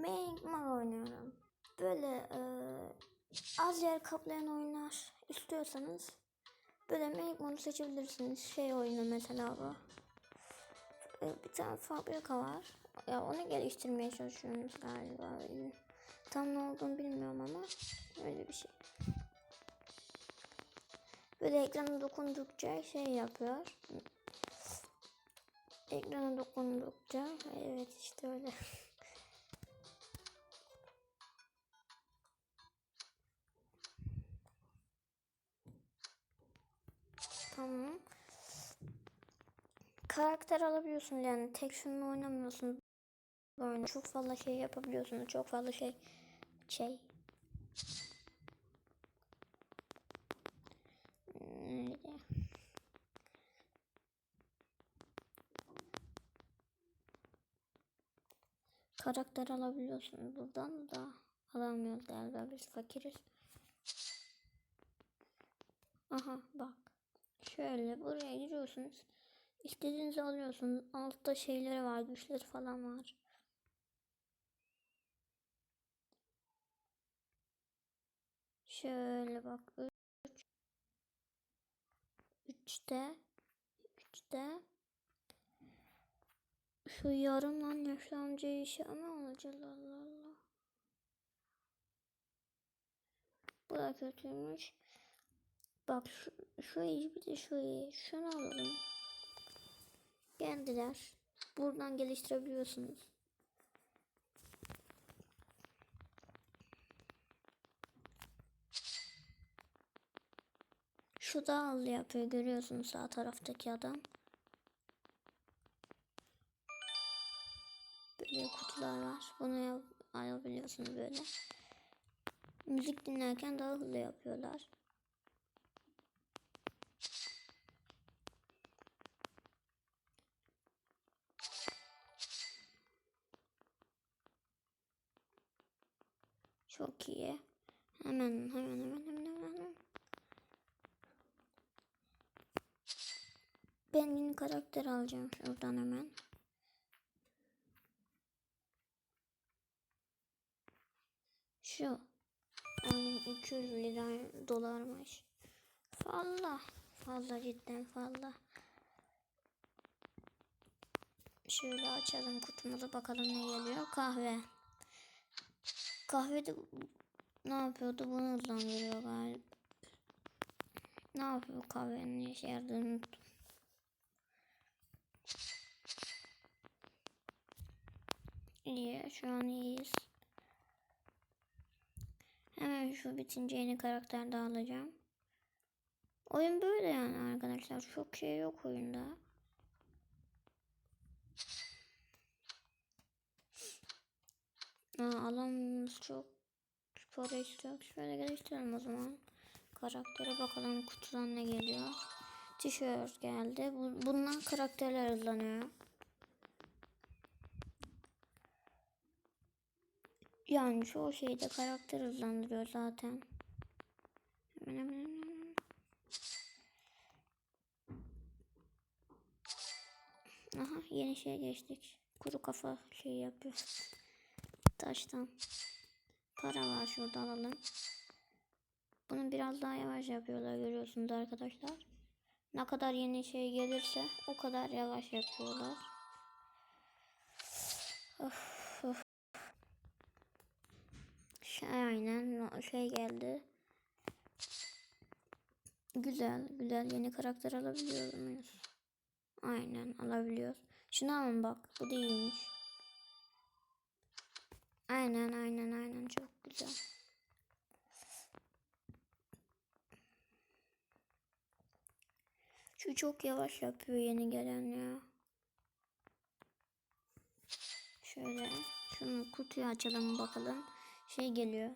Magma oynuyorum. Böyle e, az yer kaplayan oyunlar istiyorsanız böyle Magma'nı seçebilirsiniz. Şey oyunu mesela bu. E, bir tane fabrika var. Ya onu geliştirmeye çalışıyoruz galiba. Tam ne olduğunu bilmiyorum ama öyle bir şey. Böyle ekrana dokundukça şey yapıyor. Ekrana dokundukça evet işte öyle. tamam. Karakter alabiliyorsun yani tek şununla oynamıyorsun. Oyunu çok fazla şey yapabiliyorsunuz. Çok fazla şey şey. Karakter alabiliyorsunuz buradan da alamıyoruz galiba biz fakiriz. Aha bak. Şöyle buraya giriyorsunuz. İstediğinizi alıyorsunuz. Altta şeyleri var, güçleri falan var. Şöyle bak. 3 3'te 3'te şu yarımdan yaşlı amcayı işe ama olacak Allah Allah. Bu da kötüymüş. Bak şu, şu iyi bir de şu iyi. Şunu alalım. Geldiler. Buradan geliştirebiliyorsunuz. Şu da al yapıyor. Görüyorsunuz sağ taraftaki adam. Böyle kutular var. Bunu alabiliyorsunuz böyle. Müzik dinlerken daha hızlı yapıyorlar. Çok iyi. Hemen hemen hemen hemen hemen. Ben yeni karakter alacağım şuradan hemen. Şu. Onun 200 lira dolarmış. Fazla. Fazla cidden fazla. Şöyle açalım kutumuzu bakalım ne geliyor. Kahve. Kahve de ne yapıyordu? Bunu hızlandırıyor galiba. Ne yapıyor kahvenin işe yaradığını unuttum. İyi şu an iyiyiz. Hemen şu bitince yeni karakter daha alacağım. Oyun böyle yani arkadaşlar. Çok şey yok oyunda. Aa, alanımız çok para istiyor. Şöyle geliştirelim o zaman. Karaktere bakalım kutudan ne geliyor. Tişört geldi. Bu, bundan karakterler hızlanıyor. Yani çoğu şeyde karakter hızlandırıyor zaten. Hemen hemen hemen. Aha yeni şey geçtik. Kuru kafa şey yapıyor. Taştan. Para var şurada alalım. Bunu biraz daha yavaş yapıyorlar görüyorsunuz arkadaşlar. Ne kadar yeni şey gelirse o kadar yavaş yapıyorlar. Of, of. Şey, aynen şey geldi. Güzel güzel yeni karakter alabiliyor muyuz? Aynen alabiliyoruz. Şunu alın bak bu değilmiş. Aynen aynen aynen çok güzel. Şu çok yavaş yapıyor yeni gelen ya. Şöyle şunu kutuyu açalım bakalım. Şey geliyor.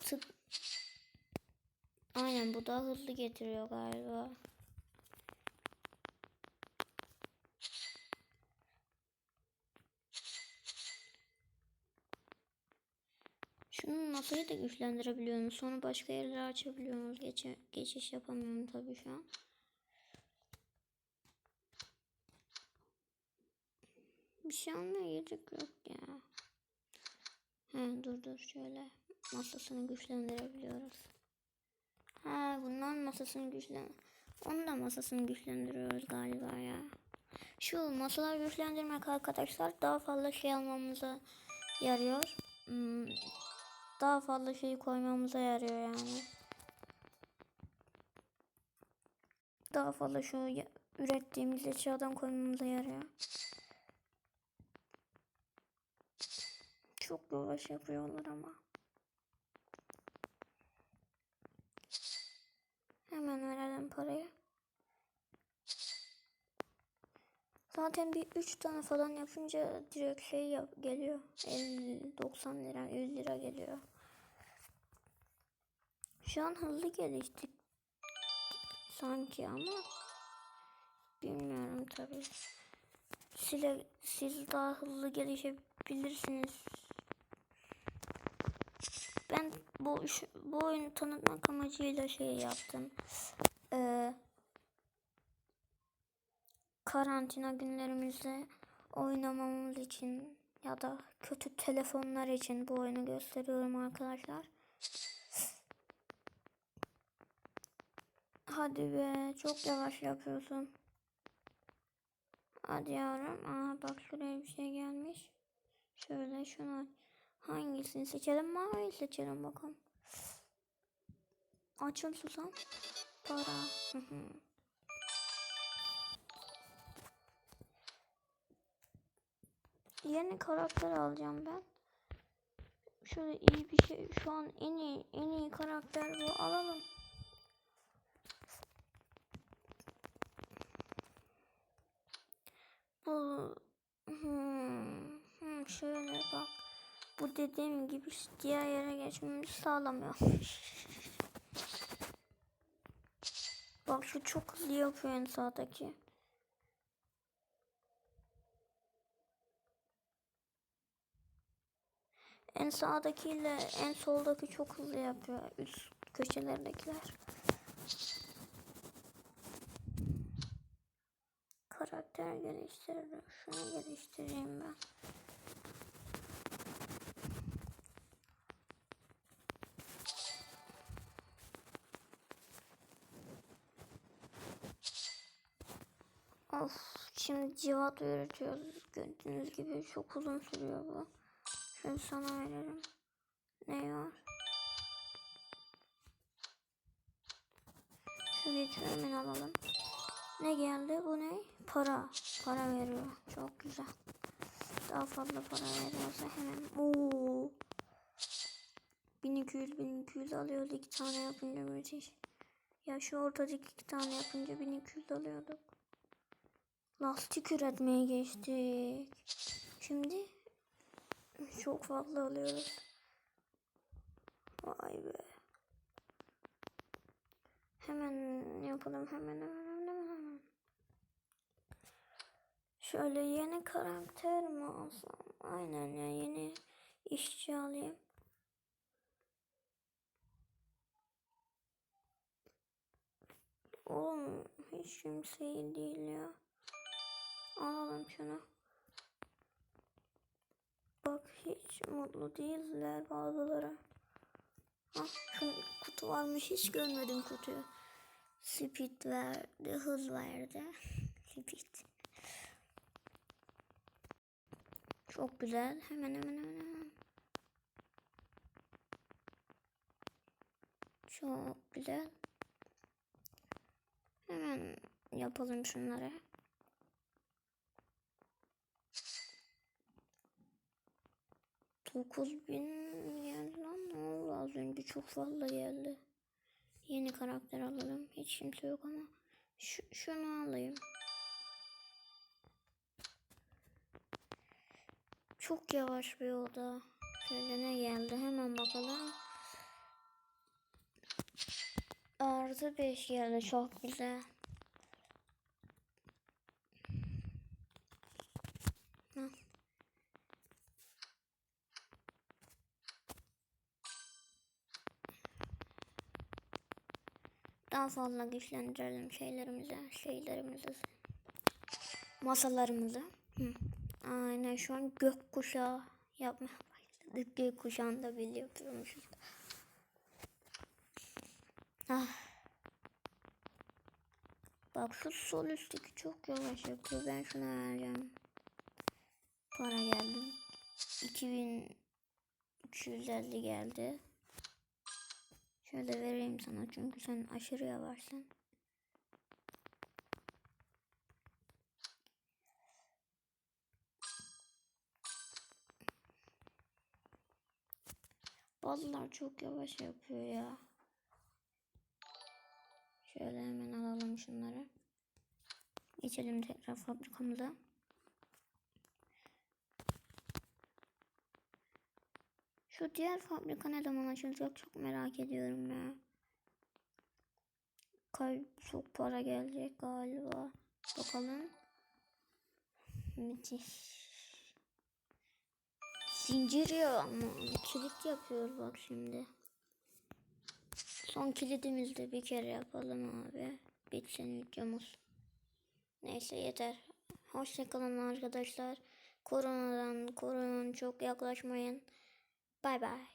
Tık. Aynen bu da hızlı getiriyor galiba. Masayı da güçlendirebiliyorsunuz. Sonra başka yerlere açabiliyorsunuz. Geçe, geçiş yapamıyorum tabii şu an. Bir şey almaya gerek yok ya. He, dur dur şöyle masasını güçlendirebiliyoruz. Ha bundan masasını güçlen. Onun da masasını güçlendiriyoruz galiba ya. Şu masalar güçlendirmek arkadaşlar daha fazla şey almamıza yarıyor. Hmm, daha fazla şey koymamıza yarıyor yani. Daha fazla şu ürettiğimiz eşyadan koymamıza yarıyor. Çok yavaş yapıyorlar ama. Hemen verelim parayı. Zaten bir 3 tane falan yapınca direkt şey yap geliyor. 50 90 lira 100 lira geliyor. Şu an hızlı geliştik sanki ama bilmiyorum tabii. Size, siz daha hızlı gelişebilirsiniz. Ben bu bu oyunu tanıtmak amacıyla şey yaptım. Ee, karantina günlerimizde oynamamız için ya da kötü telefonlar için bu oyunu gösteriyorum arkadaşlar. Hadi be çok yavaş yapıyorsun. Hadi yavrum. Aa bak şuraya bir şey gelmiş. Şöyle şunu. Hangisini seçelim? Maviyi seçelim bakalım. Açıl susam. Para. Yeni karakter alacağım ben. Şöyle iyi bir şey. Şu an en iyi en iyi karakter bu. Alalım. Bu hmm, hmm, şöyle bak. Bu dediğim gibi diğer yere geçmemizi sağlamıyor. bak şu çok hızlı yapıyor en sağdaki. En sağdakiyle en soldaki çok hızlı yapıyor. Üst köşelerindekiler. Karakter geliştirdim. Şunu geliştireyim ben. Of, şimdi civat öğretiyoruz. Gördüğünüz gibi çok uzun sürüyor bu. Şunu sana verelim. Ne var? Şu geçirmeni alalım. Ne geldi? Bu ne? Para. Para veriyor. Çok güzel. Daha fazla para veriyorsa hemen. Oo. 1200 1200 alıyoruz iki tane yapınca müthiş. Ya şu ortadaki iki tane yapınca 1200 alıyorduk. Lastik üretmeye geçtik. Şimdi çok fazla alıyoruz. Vay be. Hemen yapalım hemen hemen hemen hemen. Şöyle yeni karakter mi alsam? Aynen ya yeni işçi alayım. Oğlum hiç kimse iyi değil ya. Alalım şunu. Bak hiç mutlu değiller bazıları. Ah kutu varmış hiç görmedim kutuyu. Speed verdi, hız verdi. Speed. Çok güzel. Hemen hemen hemen hemen. Çok güzel. Hemen yapalım şunları. Dokuz bin geldi lan ne oldu az önce çok fazla geldi. Yeni karakter alalım. Hiç kimse yok ama. Şu, şunu alayım. Çok yavaş bir oda. Şöyle ne geldi hemen bakalım. Artı 5 geldi çok güzel. Daha fazla güçlendirelim şeylerimizi, şeylerimizi, masalarımızı. Hı. Aynen şu an gökkuşağı yapmaya başladık. Gökkuşağında bile yapıyormuşuz. Ah. Bak şu sol üstteki çok yavaş yapıyor. Ben şuna vereceğim. Para geldi. 2250 geldi. Şöyle vereyim sana çünkü sen aşırı yavaşsın. Bazılar çok yavaş yapıyor ya. Şöyle hemen alalım şunları. Geçelim tekrar fabrikamıza. Şu diğer fabrika ne zaman açılacak çok merak ediyorum ya. Çok para gelecek galiba. Bakalım. Müthiş. Zincir ya ama kilit yapıyor bak şimdi. Son kilidimizi de bir kere yapalım abi. Bitsin videomuz. Neyse yeter. Hoşçakalın arkadaşlar. Koronadan korunun çok yaklaşmayın. Bye bye.